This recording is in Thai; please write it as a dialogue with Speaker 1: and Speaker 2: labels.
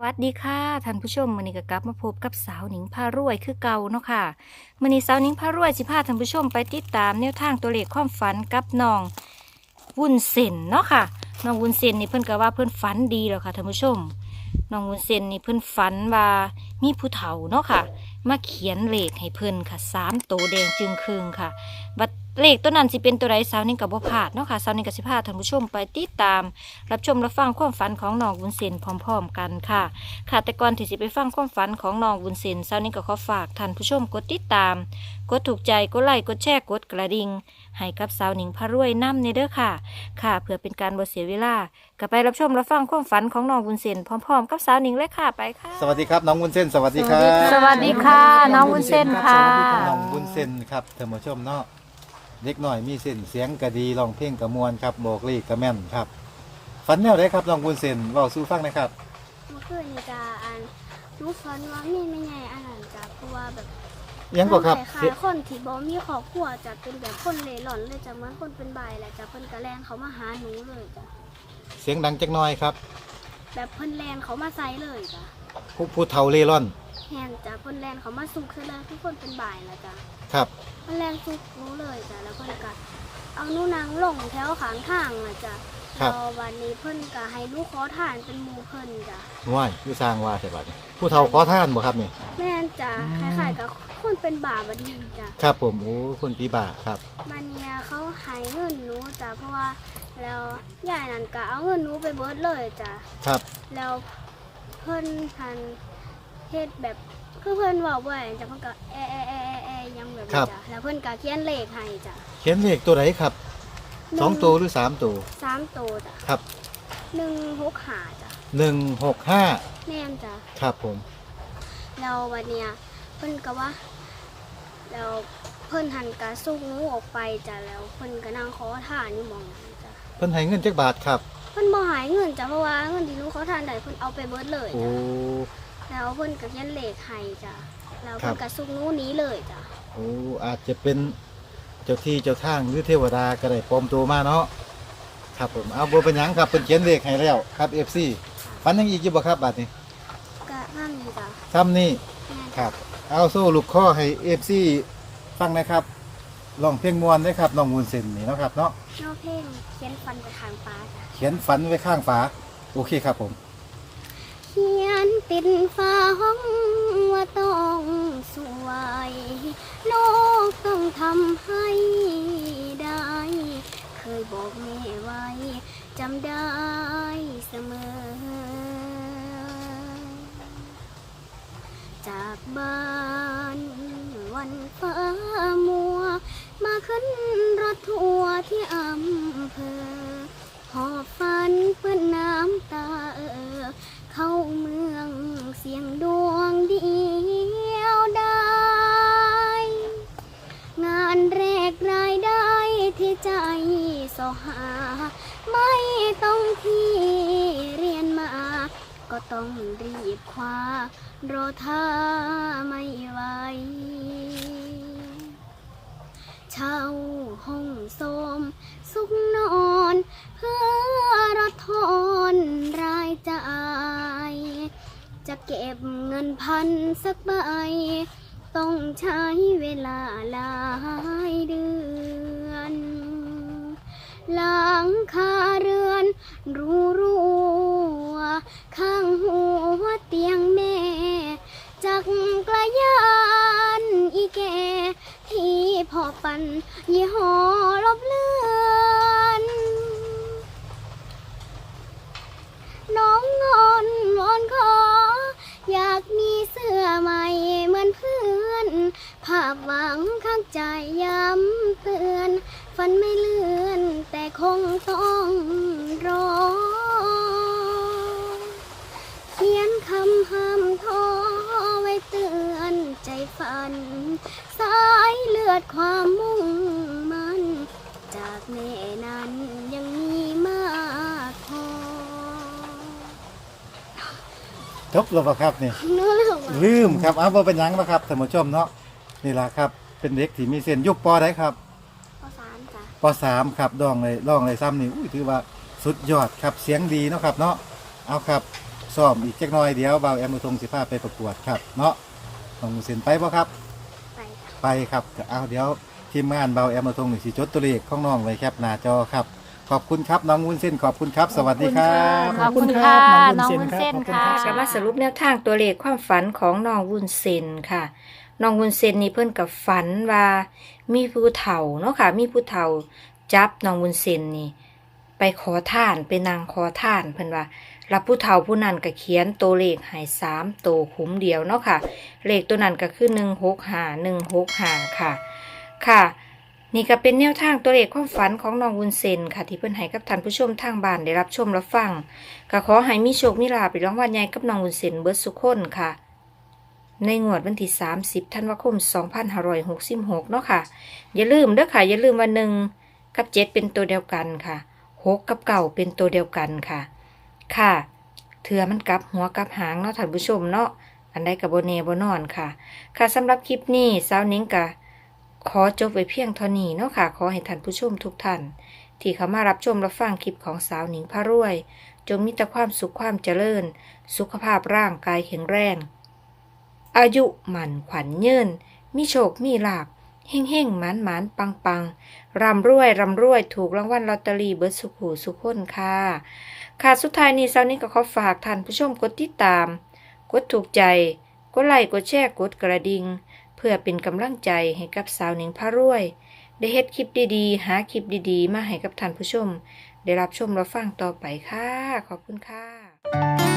Speaker 1: สวัสดีค่ะท่านผู้ชมมือนี้ก็กลับมาพบกับสาวหนิงพารวยคือเก่าเนาะค่ะมือนี้สาวหนิงพารวยสิพาท่านผู้ชมไปติดตามแนวทางตัวเลขความฝันกับน้องวุ้นเส้นเนาะค่ะน้องวุ้นเส้นนี่เพิ่อนก็ว่าเพิ่อนฝันดีแล้วค่ะท่านผู้ชมน้องวุ้นเส้นนี่เพิ่อนฝันว่ามีผู้เฒ่าเนาะค่ะ มาเขียนเลขให้เพิ่อนค่ะสามตัวแดงจึงครึงค่ะบัด เลขตัวนั้นสิเป็นตัวใดสาวหนิงกับบ่พลาดเนาะค่ะสาวหนิงก็สิพาท่านผู้ชมไปติดตาม รับชมรับฟังความฝันของน้องวุ้นเส้นพร้อมๆกันค่ะ ค่ะแต่ก่อนที่จะไปฟังความฝันของน้องวุ้นเส้นเช้านี้ก็ขอฝากท่านผู้ชมกดติดตาม กดถูกใจกดไลค์กดแชร์กดกระดิ่งให้กับสาวหนิงพารวยน้ำในเด้อค่ะ ค่ะ เพื่อเป็นการบ่เสียเวลาก็ไปรับชมรับฟังความฝันของน้องวุ้นเส้นพร้อมๆ กับสาวหนิงเลยค่ะไปค่ะ
Speaker 2: สวัสดีครับน้องวุ้นเส้นสวัสดีครับ
Speaker 1: สวัสดีค่ะ น้องวุ้นเส้นค่ะ
Speaker 2: สวัสดีรับน้องวุ้นเส้นครับท่านผู้ชมเนาะ เด็กหน่อยมีเส้นเสียงกระดีร้องเพลงกระมวลครับบอกเลขกระแม่นครับฝันแนวไหนครับน้องวุ้นเส้นเว้าสู้ฟังหนะครับ
Speaker 3: เมื่อคืนนี่จะอ่านหนูฝันว่ามีไม่ใหญ่อาหารจ้ะเพราะว่าแบบ
Speaker 2: ยังก็ครับ
Speaker 3: คล้ายๆคนที่บ่มีครอบครัวจะเป็นแบบคนเล่ร่อนเลยจะเหมือนคนเป็นใบแหละจ้ะเพิ่นกระแลนเขามาหาหนูเลยจ้ะ
Speaker 2: เสียงดังจักหน่อยครับ
Speaker 3: แบบเพิ่นแลนเขามาใส่เลยจ้ะ
Speaker 2: ผู้ผู้เฒ่าเล่ร่อน
Speaker 3: แฮนจ้ะเพิ่นแลนเขามาสุกคือเลยทุกคนเป็นใบแหละจ้ะ
Speaker 2: ครับ
Speaker 3: เพิ่นแลนสุกหนูเลยจ้ะแล้วเพิ่นก็เอาหนูนางลงแถวขางทางน่ะจ้ะ
Speaker 2: ครับ
Speaker 3: พอวันนี้เพิ่นก็ให้หนูขอทานเป็นหมู่เพิ่นจ้ะ
Speaker 2: ว่ายอยู่สร้างว่าใช่บัดนี้ผู้เฒ่าขอท่านบ่ครับนี่
Speaker 3: แม่นจ้ะคล้ายๆกับคนเป็นบาบัดนี้จ้ะ
Speaker 2: ครับ ผมโอ้คนปีบ่าครับ
Speaker 3: มันเนี่ยเขาใหายเงินหนูจ้ะเพราะว่าแล้วยายนั่นก็เอาเงินหนูไปเบิดเลยจ้ะ
Speaker 2: ครับ
Speaker 3: แล้วเพิ่นทัน เฮ็ดแบบคือเพิ่นบอกว่าจ้ะเพิ่นก็แอะแอะแอะแอะแอะยังแบบนี้จ้ะแล้วเพิ่นก็เขียนเลขให้จ้ะ
Speaker 2: เขียนเลขตัวไหนครับสองตัวหรือสามตัว
Speaker 3: สามตัวจ้ะ
Speaker 2: ครับ
Speaker 3: หนึ่งหกหาจ้ะ
Speaker 2: หนึ่งหกห้า
Speaker 3: แน่นจ้ะ
Speaker 2: ครับผม
Speaker 3: แล้ววันเนี้ยเพิ่นก็ว่าแล้วเพิ่นหันกะสุกหนูออกไปจ้ะแล้วเพิ่นก็นั่งขอทานอยู่หมองนั้นจ้ะ
Speaker 2: เพิ่นให้เงินจักบาทครับ
Speaker 3: เพิ่นบ่หายเงินจ้ะเพราะว่าเงินที่หนูเขาทานได้เพิ่นเอาไปเบิดเลย
Speaker 2: โอ้
Speaker 3: จ้ะ แล้วเพิ่นก็เขียนเลขให้จ้ะแล้ว
Speaker 2: ครั
Speaker 3: เพิ่
Speaker 2: บ
Speaker 3: นก็สุกหนูหนี้เลยจ้ะ
Speaker 2: โอ้อาจจะเป็นเจ้าที่เจ้าทางหรือเทวดาก็ได้ปลอมตัวมาเนาะครับผมเอาบ่เป็นหยังครับเป็นเขียนเลขให้แล้วครับ FC ฟันยังอีกอยู่บ่ครับบัดนี้
Speaker 3: ก็นั่นนี่จ้ะ
Speaker 2: ซ้ำนี่
Speaker 3: แม่น
Speaker 2: ครับ เอาโซ่ลูกข้อให้ FC ฟังนะครับลองเพลงมวนได้ครับน้องมูลเซนนี่เนาะครับเนาะ
Speaker 3: นอกเพลงเขียนฟันไปทางฟ้าจ้ะ
Speaker 2: เขียนฝันไว้ข้างฝา โอเคครับผม
Speaker 3: เขียนติดฟ้าห้องว่าต้องสวย โลกต้องทำให้ได้ เคยบอกแม่ไว้จำได้เสมอ จากบ้านวันฟ้ามัว มาขึ้นรถทัวร์ที่อำเภอ รีบคว้ารอท่าไม่ไหวเช่าห้องโสมสุขนอน เพื่อรดทอนรายจ่าย จะเก็บเงินพันสักใบ ต้องใช้เวลาหลายเดือน หลังคาเรือนรู น ยี่ห้อลบเลือนน้องงอนวอนขอ อยากมีเสื้อใหม่เหมือนเพื่อน ภาพหวังข้างใจย้ำเตือน ฝันไม่เลื่อน แต่คงต้องรอ เขียนคำห้ามท้อไว้เตือนใจฝันสาย อดความมุ่งมันจากแม่นั้นยังมีมากพอ
Speaker 2: จบแล้วบ่ครับนี่
Speaker 3: เนื้อเรื่องว่า
Speaker 2: ลืมครับเอาบ่เป็นหยังนะครับท่านผู้ชมเนาะนี่ล่ะครับ เป็นเด็กที่มีเส้นยุคปอได้ครับ
Speaker 3: ข้อสามจ้ะ
Speaker 2: ปสามครับดองเลยร้องเลยซ้ำนี่อุ้ยถือว่าสุดยอดครับเสียงดีเนาะครับเนาะเอาครับซ้อมอีกจักหน่อยเดี๋ยวเบาแอมมาทงสิพาไปประกวดครับเนาะน้องวุ้นเส้นไปบ่ครับ
Speaker 3: ไปค่ะ
Speaker 2: ไปครับก็เอาเดี๋ยวทีมงานเบาแอมมาทงนี่สิจดตัวเลขของน้องไว้แคปหน้าจอครับ ขอบคุณครับน้องวุ้นเส้นขอบคุณครับ สวัสดีครับ
Speaker 4: ขอบคุณค่ะ
Speaker 2: น้
Speaker 4: น้
Speaker 2: อ
Speaker 4: องง
Speaker 2: วุ้
Speaker 4: วุ้
Speaker 2: น
Speaker 4: น
Speaker 2: เส้
Speaker 4: เส้
Speaker 2: น
Speaker 4: น
Speaker 2: ครับ
Speaker 4: ค่ะ
Speaker 2: ขอบคุณครับ
Speaker 4: จะมาสรุปแนวทางตัวเลขความฝันของน้องวุ้นเส้นค่ะน้องวุ้นเส้นนี่เพิ่นกับฝันว่า มีผู้เฒ่าเนาะค่ะ มีผู้เฒ่าจับน้องวุ้นเส้นนี่ ไปขอทานไปนางขอทานเพิ่นว่า รับผู้เฒ่าผู้นั้นก็เขียนตัวเลขให้สามตัวคุ้มเดียวเนาะค่ะ เลขตัวนั้นก็คือหนึ่งหกห้าหนึ่งหกห้าค่ะ ค่ะ นี่ก็เป็นแนวทางตัวเลขความฝันของน้องวุ้นเซนค่ะ ที่เพิ่อนให้กับท่านผู้ชมทางบ้านได้รับชมรับฟังก็ขอให้มีโชคมีลาภไปรางวัลใหญ่กับน้องวุ้นเซนเบิร์ดสุขคนค่ะในงวดวันที่ 30ธันวาคม 2566 เนาะค่ะ อย่าลืมเด้อค่ะ อย่าลืมว่าหนึ่งกับเจ็ดเป็นตัวเดียวกันค่ะหกกับเก่าเป็นตัวเดียวกันค่ะ ค่ะ เถื่อมันกลับหัวกลับหางเนาะท่านผู้ชมเนาะ อันใดกับโบเนบนอนค่ะ ค่ะสำหรับคลิปนี้สาวนิ้งกะขอจบไวเพียงเท่านี้เนาะค่ะ ขอให้ท่านผู้ชมทุกท่าน ที่เข้ามารับชมรับฟังคลิปของสาวหนิงพระรวย จงมีแต่ความสุขความเจริญ สุขภาพร่างกายแข็งแรง อายุหมันขวัญเยืนมีโชคมีลาบเฮ่งเฮ่งหมานหมานปังปังร่ำรวยร่ำรวยถูกรางวัลลอตเตอรี่เบิร์ดสุขูสุขคนค่ะ ค่ะสุดท้ายนี้ซาวนี้ก็ขอฝากท่านผู้ชมกดติดตาม กดถูกใจ กดไลค์ กดแชร์ กดกระดิ่ง เพื่อเป็นกำลังใจให้กับสาวหนิงพารวย ได้เฮ็ดคลิปดีๆ หาคลิปดีๆ มาให้กับท่านผู้ชม ได้รับชมรับฟังต่อไปค่ะ ขอบคุณค่ะ